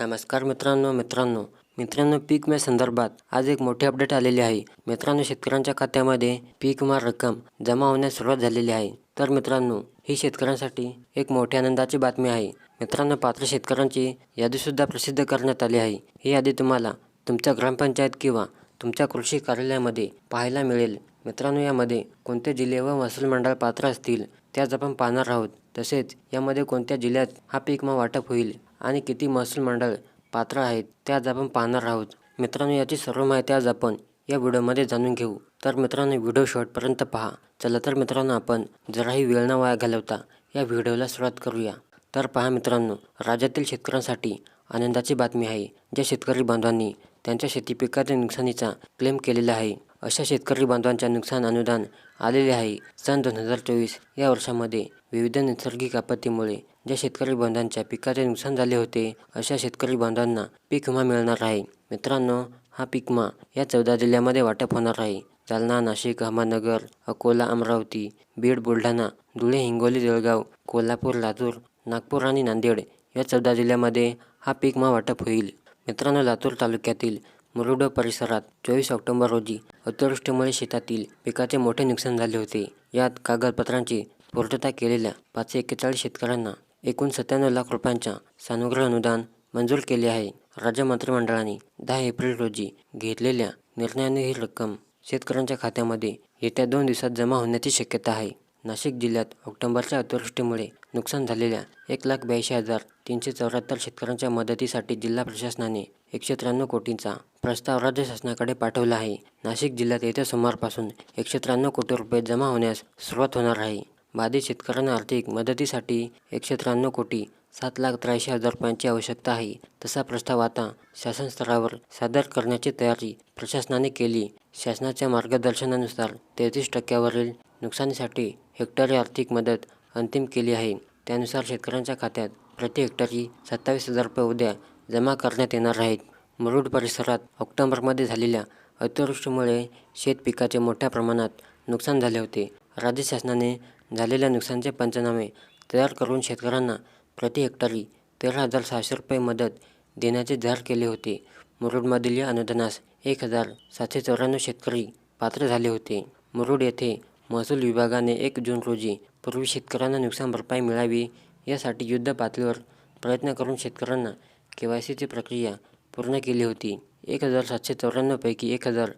नमस्कार मित्रांनो मित्रांनो. मित्रांनो पीक विम्या संदर्भात आज एक मोठी अपडेट आलेली आहे. मित्रांनो शेतकऱ्यांच्या खात्यामध्ये पीक विमा रक्कम जमा होण्यास सुरुवात झालेली आहे. तर मित्रांनो ही शेतकऱ्यांसाठी एक मोठी आनंदाची बातमी आहे. मित्रांनो पात्र शेतकऱ्यांची यादीसुद्धा प्रसिद्ध करण्यात आली आहे. ही यादी तुम्हाला तुमच्या ग्रामपंचायत किंवा तुमच्या कृषी कार्यालयामध्ये पाहायला मिळेल. मित्रांनो यामध्ये कोणते जिल्हे व महसूल मंडळ पात्र असतील त्याच आपण पाहणार आहोत. तसेच यामध्ये कोणत्या जिल्ह्यात हा पीक विमा वाटप होईल आणि किती महसूल मंडळ पात्र आहेत ते आज आपण पाहणार आहोत. मित्रांनो याची सर्व माहिती आज आपण या व्हिडिओमध्ये जाणून घेऊ. तर मित्रांनो व्हिडिओ शेवटपर्यंत पहा. चला तर मित्रांनो आपण जराही वेळ न वाया घालवता या व्हिडिओला सुरुवात करूया. तर पहा मित्रांनो राज्यातील शेतकऱ्यांसाठी आनंदाची बातमी आहे. ज्या शेतकरी बांधवांनी त्यांच्या शेती पिकाच्या नुकसानीचा क्लेम केलेला आहे अशा शेतकरी बांधवांच्या नुकसान अनुदान आलेले आहे. सन दोन हजार चोवीस या वर्षामध्ये विविध नैसर्गिक आपत्तीमुळे ज्या शेतकरी बांधवांच्या पिकाचे नुकसान झाले होते अशा शेतकरी बांधवांना पीक विमा मिळणार आहे. मित्रांनो हा पीक विमा या चौदा जिल्ह्यामध्ये वाटप होणार आहे. जालना नाशिक अहमदनगर अकोला अमरावती बीड बुलढाणा धुळे हिंगोली जळगाव कोल्हापूर लातूर नागपूर आणि नांदेड या चौदा जिल्ह्यामध्ये हा पीक विमा वाटप होईल. मित्रांनो लातूर तालुक्यातील मुरुड परिसरात चोवीस ऑक्टोबर रोजी अतिवृष्टीमुळे शेतातील पिकाचे मोठे नुकसान झाले होते. यात कागदपत्रांची पूर्तता केलेल्या पाचशे एक्केचाळीस शेतकऱ्यांना एकूण सत्त्याण्णव लाख रुपयांच्या सानुग्रह अनुदान मंजूर केले आहे. राज्य मंत्रिमंडळाने दहा एप्रिल रोजी घेतलेल्या निर्णयाने ही रक्कम शेतकऱ्यांच्या खात्यामध्ये येत्या दोन दिवसात जमा होण्याची शक्यता आहे. नाशिक जिल्ह्यात ऑक्टोबरच्या अतिवृष्टीमुळे नुकसान झालेल्या एक लाख ब्याऐंशी हजार तीनशे चौऱ्याहत्तर शेतकऱ्यांच्या मदतीसाठी जिल्हा प्रशासनाने एकशे त्र्याण्णव कोटींचा प्रस्ताव राज्य शासनाकडे पाठवला आहे. नाशिक जिल्ह्यात येत्या सोमवारपासून एकशे त्र्याण्णव कोटी रुपये जमा होण्यास सुरुवात होणार आहे. बाधित शेतकऱ्यांना आर्थिक मदतीसाठी एकशे त्र्याण्णव कोटी सात लाख त्र्याऐंशी हजार रुपयांची आवश्यकता आहे. तसा प्रस्ताव आता शासन स्तरावर सादर करण्याची तयारी प्रशासनाने केली. शासनाच्या मार्गदर्शनानुसार तेहतीस टक्क्यावरील नुकसानीसाठी हेक्टरी आर्थिक मदत अंतिम केली आहे. त्यानुसार शेतकऱ्यांच्या खात्यात प्रति हेक्टरी सत्तावीस हजार रुपये उद्या जमा करण्यात येणार आहेत. मुरुड परिसरात ऑक्टोबरमध्ये झालेल्या अतिवृष्टीमुळे शेत पिकाचे मोठ्या प्रमाणात नुकसान झाले होते. राज्य शासनाने झालेल्या नुकसानचे पंचनामे तयार करून शेतकऱ्यांना प्रति हेक्टरी तेरा हजार सहाशे रुपये मदत देण्याचे जाहीर केले होते. मुरुडमधील या अनुदानास एक हजार सातशे चौऱ्याण्णव शेतकरी पात्र झाले होते. मुरुड येथे महसूल विभागाने एक जून रोजी पूर्वी शेतकऱ्यांना नुकसान भरपाई मिळावी यासाठी युद्ध पातळीवर प्रयत्न करून शेतकऱ्यांना के वाय सीची प्रक्रिया पूर्ण केली होती. एक हजार सातशे चौऱ्याण्णवपैकी एक हजार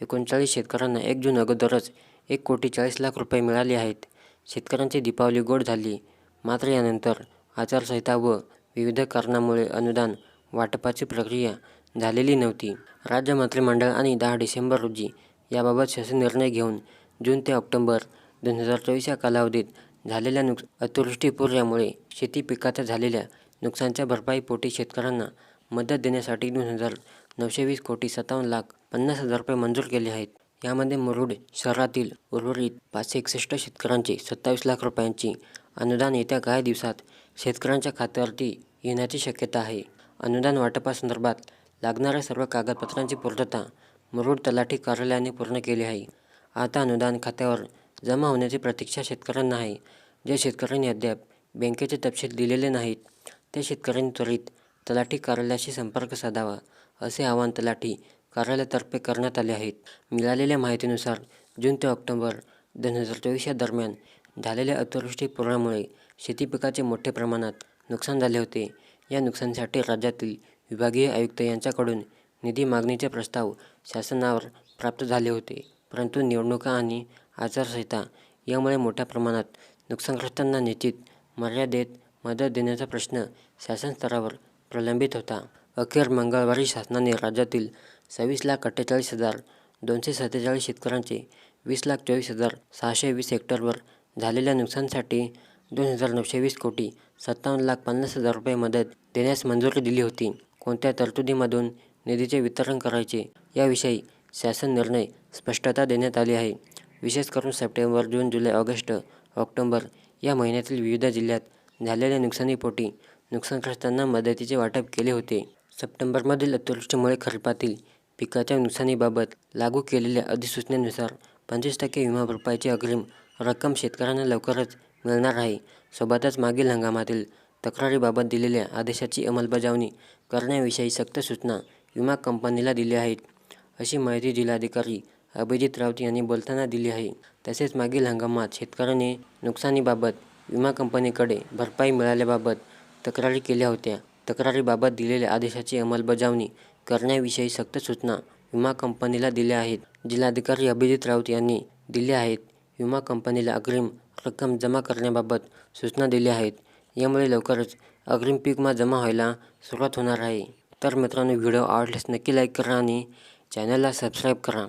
एकोणचाळीस शेतकऱ्यांना एक जून अगोदरच एक कोटी चाळीस लाख रुपये मिळाले आहेत. शेतकऱ्यांची दीपावली गोड झाली. मात्र यानंतर आचारसंहिता व विविध कारणामुळे अनुदान वाटपाची प्रक्रिया झालेली नव्हती. राज्य मंत्रिमंडळ आणि दहा डिसेंबर रोजी याबाबत शासन निर्णय घेऊन जून ते ऑक्टोबर दोन हजार चोवीस या कालावधीत झालेल्या नुक अतिवृष्टीपूर्यामुळे शेती पिकाच्या झालेल्या नुकसानच्या भरपाईपोटी शेतकऱ्यांना मदत देण्यासाठी दोन हजार नऊशे वीस कोटी सत्तावन्न लाख पन्नास हजार रुपये मंजूर केले आहेत. यामध्ये मुरुड शहरातील उर्वरित पाचशे एकसष्ट शेतकऱ्यांचे सत्तावीस लाख रुपयांची अनुदान येत्या काही दिवसात शेतकऱ्यांच्या खात्यावरती येण्याची शक्यता आहे. अनुदान वाटपासंदर्भात लागणाऱ्या सर्व कागदपत्रांची पूर्तता मुरुड तलाठी कार्यालयाने पूर्ण केली आहे. आता अनुदान खात्यावर जमा होण्याची प्रतीक्षा शेतकऱ्यांना आहे. जे शेतकऱ्यांनी अद्याप बँकेचे तपशील दिलेले नाहीत त्या शेतकऱ्यांनी त्वरित तलाठी कार्यालयाशी संपर्क साधावा असे आवाहन तलाठी कार्यालयातर्फे करण्यात आले आहेत मिळालेल्या माहितीनुसार जून ते ऑक्टोबर दोन हजार चोवीस या दरम्यान झालेल्या अतिवृष्टी पुरामुळे शेती पिकाचे मोठ्या प्रमाणात नुकसान झाले होते. या नुकसानीसाठी राज्यातील विभागीय आयुक्त यांच्याकडून निधी मागणीचे प्रस्ताव शासनावर प्राप्त झाले होते. परंतु निवडणुका आणि आचारसंहिता यामुळे मोठ्या प्रमाणात नुकसानग्रस्तांना निश्चित मर्यादेत मदत देण्याचा प्रश्न शासन स्तरावर प्रलंबित होता. अखेर मंगळवारी शासनाने राज्यातील सव्वीस लाख अठ्ठेचाळीस हजार दोनशे सत्तेचाळीस शेतकऱ्यांचे वीस लाख चोवीस हजार सहाशे वीस हेक्टरवर झालेल्या नुकसानीसाठी दोन हजार नऊशे वीस कोटी सत्तावन्न लाख पन्नास हजार रुपये मदत देण्यास मंजुरी दिली होती. कोणत्या तरतुदीमधून निधीचे वितरण करायचे याविषयी शासन निर्णय स्पष्टता देण्यात आली आहे. विशेष करून सप्टेंबर जून जुलै ऑगस्ट ऑक्टोबर या महिन्यातील विविध जिल्ह्यात झालेल्या नुकसानीपोटी नुकसानग्रस्तांना मदतीचे वाटप केले होते. सप्टेंबरमधील अतिवृष्टीमुळे खरीपातील पिकाच्या नुकसानीबाबत लागू केलेल्या अधिसूचनेनुसार पंचवीस टक्के विमा भरपाईची अग्रिम रक्कम शेतकऱ्यांना लवकरच मिळणार आहे. सोबतच मागील हंगामातील तक्रारीबाबत दिलेल्या आदेशाची अंमलबजावणी करण्याविषयी सक्त सूचना विमा कंपनीला दिल्या आहेत. अशी माहिती जिल्हाधिकारी अभिजित राऊत यांनी बोलताना दिली आहे. तसेच मागील हंगामात शेतकऱ्याने नुकसानीबाबत विमा कंपनीकडे भरपाई मिळाल्याबाबत तक्रारी केल्या होत्या. तक्रारीबाबत दिलेल्या आदेशाची अंमलबजावणी करण्याविषयी सक्त सूचना विमा कंपनीला दिल्या आहेत. जिल्हाधिकारी अभिजित राऊत यांनी दिल्या आहेत. विमा कंपनीला अग्रिम रक्कम जमा करण्याबाबत सूचना दिल्या आहेत. यामुळे लवकरच अग्रिम पीकमा जमा व्हायला सुरुवात होणार आहे. तर मित्रांनो व्हिडिओ आवडल्यास नक्की लाईक करा आणि चॅनलला सबस्क्राईब करा